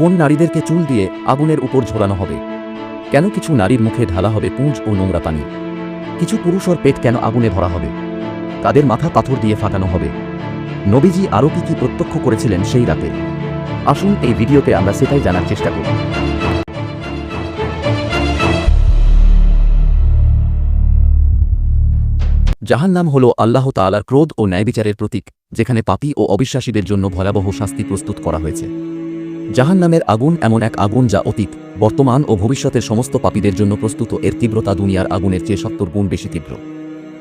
কোন নারীদেরকে চুল দিয়ে আগুনের উপর ঝোলানো হবে? কেন কিছু নারীর মুখে ঢালা হবে পুঁজ ও নোংরা পানি? কিছু পুরুষর পেট কেন আগুনে ভরা হবে? তাদের মাথা পাথর দিয়ে ফাটানো হবে। নবীজি আরও কি কি প্রত্যক্ষ করেছিলেন সেই রাতে? আসুন এই ভিডিওতে আমরা সেটাই জানার চেষ্টা করি। জাহান্নাম হল আল্লাহ তাআলার ক্রোধ ও ন্যায়বিচারের প্রতীক, যেখানে পাপী ও অবিশ্বাসীদের জন্য ভয়াবহ শাস্তি প্রস্তুত করা হয়েছে। জাহান্নামের আগুন এমন এক আগুন যা অতীত, বর্তমান ও ভবিষ্যতের সমস্ত পাপীদের জন্য প্রস্তুত এর তীব্রতা দুনিয়ার আগুনের চেয়ে সত্তর গুণ বেশি তীব্র।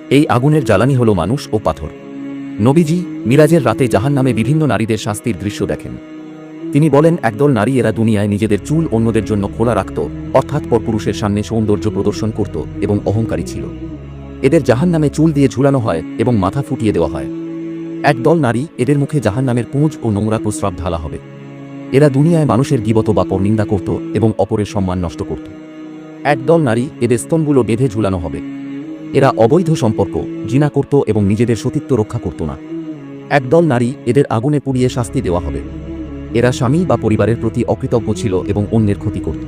এই আগুনের জ্বালানি হল মানুষ ও পাথর। নবীজি মিরাজের রাতে জাহান্নামে বিভিন্ন নারীদের শাস্তির দৃশ্য দেখেন। তিনি বলেন, একদল নারী এরা দুনিয়ায় নিজেদের চুল অন্যদের জন্য খোলা রাখত, অর্থাৎ পরপুরুষের সামনে সৌন্দর্য প্রদর্শন করত এবং অহংকারী ছিল। এদের জাহান্নামে চুল দিয়ে ঝুলানো হয় এবং মাথা ফুটিয়ে দেওয়া হয়। একদল নারী এদের মুখে জাহান্নামের পুঁজ ও নোংরা প্রস্রাব ঢালা হবে। এরা দুনিয়ায় মানুষের গিবত বা পরনিন্দা করত এবং অপরের সম্মান নষ্ট করত। একদল নারী এদের স্তনগুলো বেঁধে ঝুলানো হবে। এরা অবৈধ সম্পর্ক, জিনা করত এবং নিজেদের সতীত্ব রক্ষা করত না। একদল নারী এদের আগুনে পুড়িয়ে শাস্তি দেওয়া হবে। এরা স্বামী বা পরিবারের প্রতি অকৃতজ্ঞ ছিল এবং অন্যের ক্ষতি করত।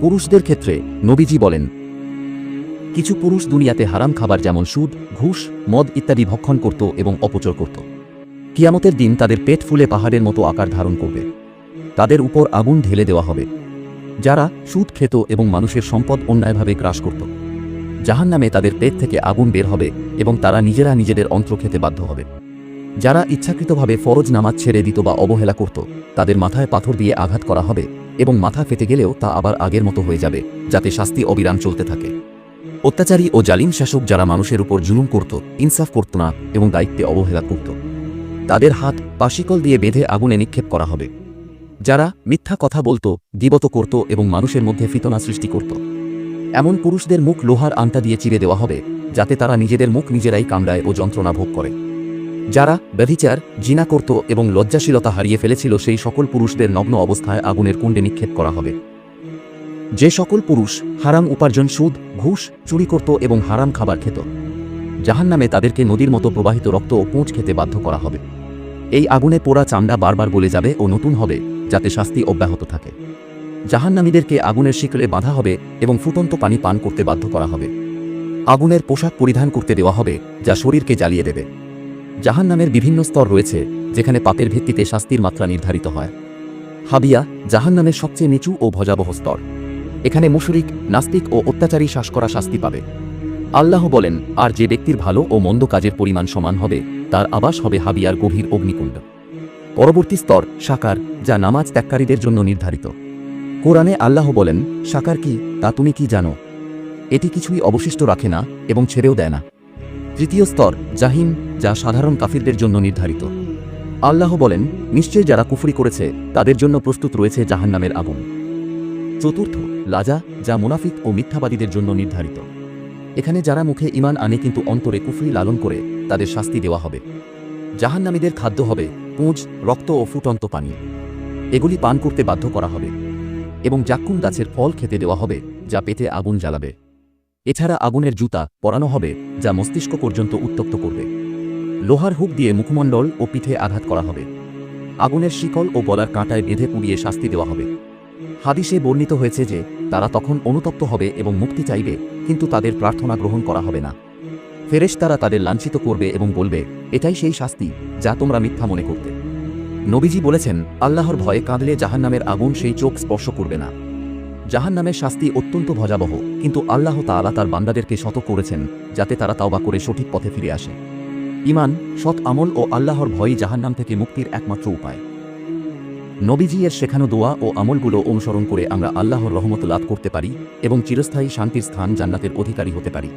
পুরুষদের ক্ষেত্রে নবীজি বলেন, কিছু পুরুষ দুনিয়াতে হারাম খাবার যেমন সুদ, ঘুষ, মদ ইত্যাদি ভক্ষণ করত এবং অপচয় করত। কিয়ামতের দিন তাদের পেট ফুলে পাহাড়ের মতো আকার ধারণ করবে। তাদের উপর আগুন ঢেলে দেওয়া হবে। যারা সুদ খেত এবং মানুষের সম্পদ অন্যায়ভাবে গ্রাস করত। জাহান নামে তাদের পেট থেকে আগুন বের হবে এবং তারা নিজেরা নিজেদের অন্ত্র খেতে বাধ্য হবে। যারা ইচ্ছাকৃতভাবে ফরজ নামাজ ছেড়ে দিত বা অবহেলা করত, তাদের মাথায় পাথর দিয়ে আঘাত করা হবে এবং মাথা ফেটে গেলেও তা আবার আগের মতো হয়ে যাবে, যাতে শাস্তি অবিরাম চলতে থাকে। অত্যাচারী ও জালিম শাসক যারা মানুষের উপর জুলুম করত, ইনসাফ করত না এবং দায়িত্বে অবহেলা করত। তাদের হাত পাশিকল দিয়ে বেঁধে আগুনে নিক্ষেপ করা হবে। যারা মিথ্যা কথা বলতো, দিবত করত এবং মানুষের মধ্যে ফিতনা সৃষ্টি করত। এমন পুরুষদের মুখ লোহার আন্টা দিয়ে চিরে দেওয়া হবে, যাতে তারা নিজেদের মুখ নিজেরাই কামড়ায় ও যন্ত্রণা ভোগ করে। যারা ব্যভিচার, জিনা করত এবং লজ্জাশীলতা হারিয়ে ফেলেছিল, সেই সকল পুরুষদের নগ্ন অবস্থায় আগুনের কুণ্ডে নিক্ষেপ করা হবে। যে সকল পুরুষ হারাম উপার্জন সুদ, ঘুষ, চুরি করত এবং হারাম খাবার খেত, জাহান্নামে তাদেরকে নদীর মতো প্রবাহিত রক্ত ও পুঁজ খেতে বাধ্য করা হবে। এই আগুনে পোড়া চামড়া বারবার গলে যাবে ও নতুন হবে। যাতে শাস্তি অব্যাহত থাকে। জাহান্নামীদেরকে আগুনের শিকলে বাঁধা হবে এবং ফুটন্ত পানি পান করতে বাধ্য করা হবে। আগুনের পোশাক পরিধান করতে দেওয়া হবে, যা শরীরকে জ্বালিয়ে দেবে। জাহান্নামের বিভিন্ন স্তর রয়েছে, যেখানে পাপের ভিত্তিতে শাস্তির মাত্রা নির্ধারিত হয়। হাবিয়া জাহান্নামের সবচেয়ে নিচু ও ভজাবহ স্তর। এখানে মুশরিক, নাস্তিক ও অত্যাচারী শ্বাস করা শাস্তি পাবে। আল্লাহ বলেন, আর যে ব্যক্তির ভালো ও মন্দ কাজের পরিমাণ সমান হবে, তার আবাস হবে হাবিয়ার গভীর অগ্নিকুণ্ড। পরবর্তী স্তর, সাকার, যা নামাজ ত্যাগকারীদের জন্য নির্ধারিত। কোরআনে আল্লাহ বলেন, সাকার কি, তা তুমি কি জানো? এটি কিছুই অবশিষ্ট রাখে না এবং ছেড়েও দেয় না। তৃতীয় স্তর, জাহিম, যা সাধারণ কাফিরদের জন্য নির্ধারিত। আল্লাহ বলেন নিশ্চয় যারা কুফরি করেছে, তাদের জন্য প্রস্তুত রয়েছে জাহান্নামের আগুন। চতুর্থ, লাজা, যা মুনাফিক ও মিথ্যাবাদীদের জন্য নির্ধারিত। এখানে যারা মুখে ইমান আনে কিন্তু অন্তরে কুফরি লালন করে, তাদের শাস্তি দেওয়া হবে। জাহান্নামীদের খাদ্য হবে পুঁজ, রক্ত ও ফুটন্ত পানি। এগুলি পান করতে বাধ্য করা হবে এবং জাক্কুম গাছের ফল খেতে দেওয়া হবে, যা পেটে আগুন জ্বালাবে। এছাড়া আগুনের জুতা পরানো হবে, যা মস্তিষ্ক পর্যন্ত উত্তপ্ত করবে। লোহার হুক দিয়ে মুখমণ্ডল ও পিঠে আঘাত করা হবে। আগুনের শিকল ও গলার কাঁটায় বেঁধে পুড়িয়ে শাস্তি দেওয়া হবে। হাদিসে বর্ণিত হয়েছে যে, তারা তখন অনুতপ্ত হবে এবং মুক্তি চাইবে, কিন্তু তাদের প্রার্থনা গ্রহণ করা হবে না। ফেরেশ তারা তাদের লাঞ্ছিত করবে এবং বলবে, এটাই সেই শাস্তি যা তোমরা মিথ্যা মনে করতে। নবীজি বলেছেন, আল্লাহর ভয়ে কাঁদলে জাহান্নামের আগুন সেই চোখ স্পর্শ করবে না। জাহান্নামের শাস্তি অত্যন্ত ভজাবহ কিন্তু আল্লাহ তাআলা তার বান্দাদেরকে শত করেছেন, যাতে তারা তাওবা করে সঠিক পথে ফিরে আসে। ইমান সৎ আমল ও আল্লাহর ভয়ই জাহান্নাম থেকে মুক্তির একমাত্র উপায়। নবীজি এর শেখানো দোয়া ও আমলগুলো অনুসরণ করে আমরা আল্লাহর রহমত লাভ করতে পারি এবং চিরস্থায়ী শান্তির স্থান জান্নাতের অধিকারী হতে পারি।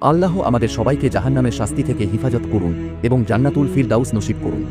আল্লাহ আমাদের সবাইকে জাহান্নামের শাস্তি থেকে হিফাজত করুন এবং জান্নাতুল ফিরদাউস নসিব করুন।